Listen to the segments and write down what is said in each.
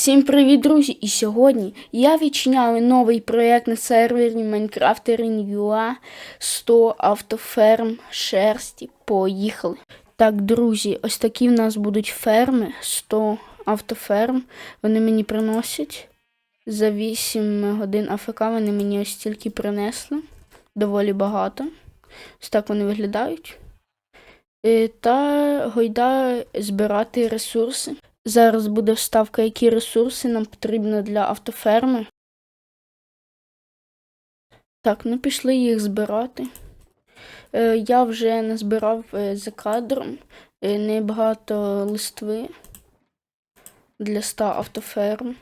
Всім привіт, друзі! І сьогодні я відчиняю новий проєкт на сервері Minecraft Renew 100 автоферм шерсті. Поїхали! Так, друзі, ось такі в нас будуть ферми, 100 автоферм. Вони мені приносять. За 8 годин АФК вони мені ось стільки принесли. Доволі багато. Ось так вони виглядають. Е, Та гойда збирати ресурси. Зараз буде вставка, які ресурси нам потрібно для автоферми. Так, ну пішли їх збирати. Е, я вже назбирав е, за кадром е, небагато листви для 100 автоферм.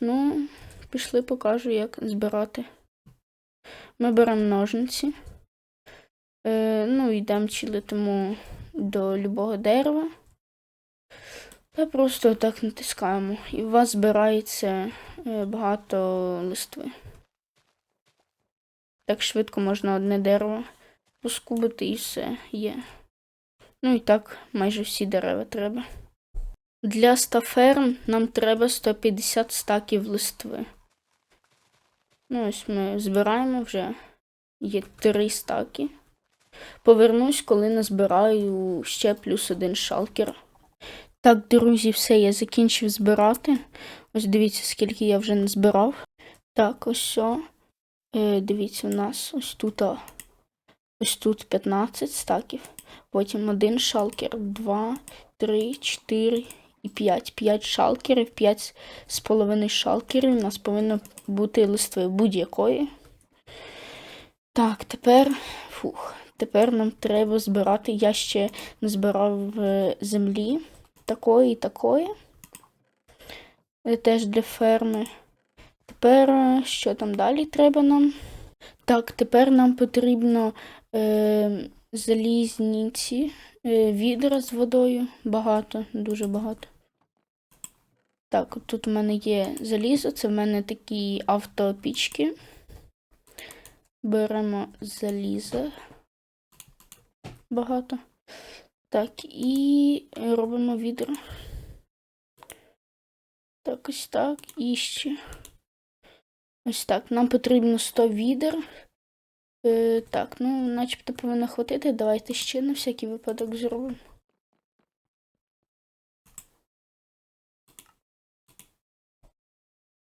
Ну, пішли, покажу, як збирати. Ми беремо ножниці. Е, ну, йдемо чилитимо до любого дерева. Та просто так натискаємо. І у вас збирається е, багато листви. Так швидко можна одне дерево поскубити і все є. Ну і так майже всі дерева треба. Для 100 ферм нам треба 150 стаків листви. Ну, ось ми збираємо вже. Є 3 стаки. Повернусь, коли назбираю ще плюс один шалкер. Так, друзі, все, я закінчив збирати. Ось дивіться, скільки я вже не збирав. Так, ось все. Е, дивіться, у нас ось тут. Ось тут 15 стаків. Потім один шалкер, 2, 3, 4 і 5. 5 шалкерів, 5 з половиною шалкерів. У нас повинно бути листви будь-якої. Так, тепер. Фух. Тепер нам треба збирати. Я ще не збирав е, землі такої і такої. Теж для ферми. Тепер е, що там далі треба нам? Так, тепер нам потрібно е, залізні е, відра з водою. Багато, дуже багато. Так, тут у мене є залізо, це в мене такі автопічки. Беремо залізо. Багато. Так, і робимо відро. Так, ось так. І ще. Ось так. Нам потрібно 100 відер. Е, так, ну, начебто повинно хватити. Давайте ще на всякий випадок зробимо.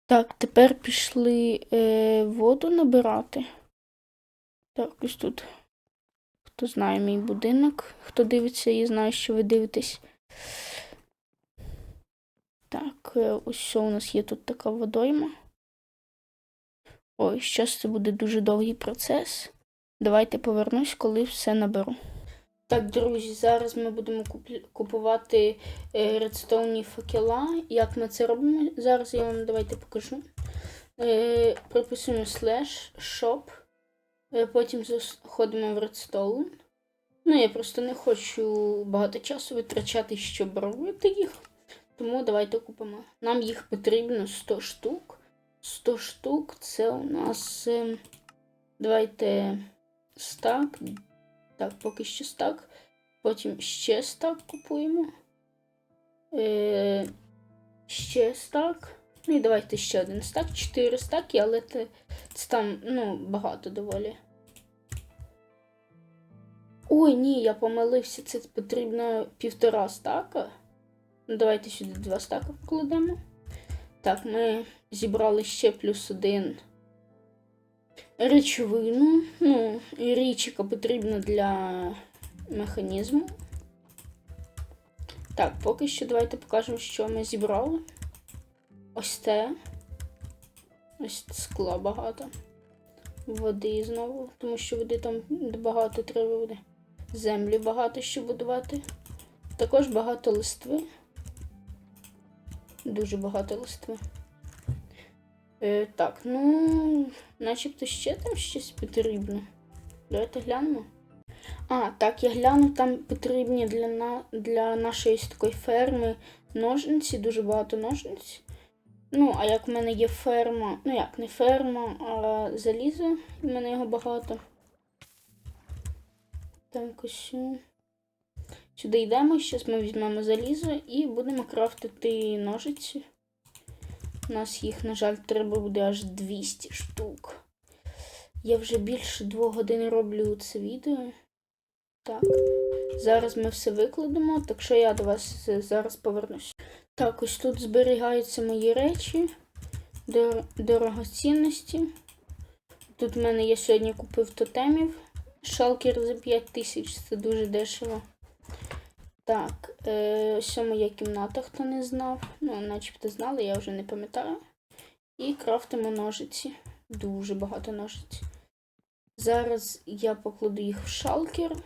Так, тепер пішли е, воду набирати. Так, ось тут. Хто знає мій будинок, хто дивиться, я знаю, що ви дивитесь. Так, е, ось що у нас є тут така водойма. Ой, зараз це буде дуже довгий процес. Давайте повернусь, коли все наберу. Так, друзі, зараз ми будемо купувати е, редстоунні факела. Як ми це робимо? Зараз я вам давайте покажу. Е, прописуємо слеш, shop. Е, Потім заходимо в Redstone. Ну, я просто не хочу багато часу витрачати, щоб робити їх. Тому давайте купимо. Нам їх потрібно 100 штук. 100 штук це у нас. е, Давайте стак. Так, поки що стак. Потім ще стак купуємо. Е, ще стак. Ну і давайте ще один стак. 4 стаки, але це, це там ну, багато доволі. Ой, ні, я помилився, це потрібно півтора стака. Ну, давайте сюди два стака покладемо. Так, ми зібрали ще плюс один речовину. Ну, і річ, яка потрібна для механізму. Так, поки що давайте покажемо, що ми зібрали. Ось це. Ось скла багато. Води знову, тому що води там багато треба буде. Землі багато що будувати. Також багато листви. Дуже багато листви. Е, так, ну, начебто ще там щось потрібно. Давайте глянемо. А, так, я гляну, там потрібні для на, для нашої такої ферми ножниці, дуже багато ножниць. Ну, а як в мене є ферма, ну як, не ферма, а залізо, в мене його багато. Так, ось. Сюди йдемо, зараз ми візьмемо залізо і будемо крафтити ножиці. У нас їх, на жаль, треба буде аж 200 штук. Я вже більше двох годин роблю це відео. Так. Зараз ми все викладемо, так що я до вас зараз повернусь. Так, ось тут зберігаються мої речі, дор- дорогоцінності. Тут в мене я сьогодні купив тотемів. Шалкер за 5 тисяч, це дуже дешево. Так, е, ось моя кімната, хто не знав. Ну, начебто знали, я вже не пам'ятаю. І крафтимо ножиці. Дуже багато ножиць. Зараз я покладу їх в шалкер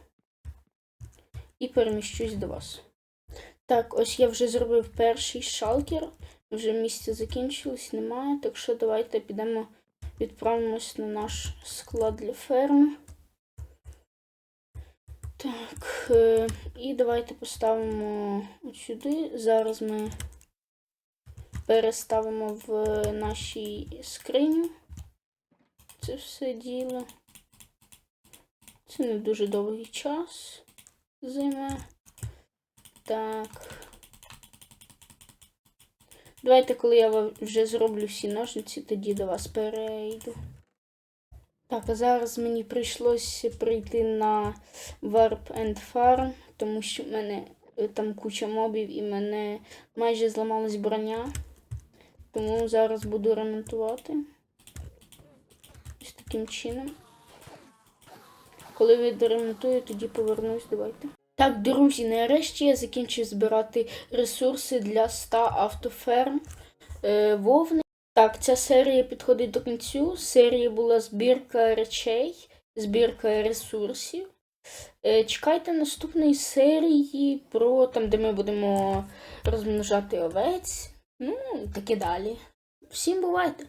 і переміщусь до вас. Так, ось я вже зробив перший шалкер. Вже місця закінчилось, немає. Так що давайте підемо, відправимось на наш склад для ферми. Так, е, і давайте поставимо от сюди. Зараз ми переставимо в нашій скриню. Це все діло. Це не дуже довгий час займе. Так. Давайте, коли я вже зроблю всі ножниці, тоді до вас перейду. Так, а зараз мені прийшлося прийти на Warp and Farm, тому що в мене е, там куча мобів і мене майже зламалась броня. Тому зараз буду ремонтувати. Ось таким чином. Коли відремонтую, тоді повернусь, давайте. Так, друзі, нарешті я закінчив збирати ресурси для 100 автоферм е, вовни. Так, ця серія підходить до кінцю. Серія була збірка речей, збірка ресурсів. Е, чекайте наступної серії про там, де ми будемо розмножати овець. Ну, таке далі. Всім бувайте!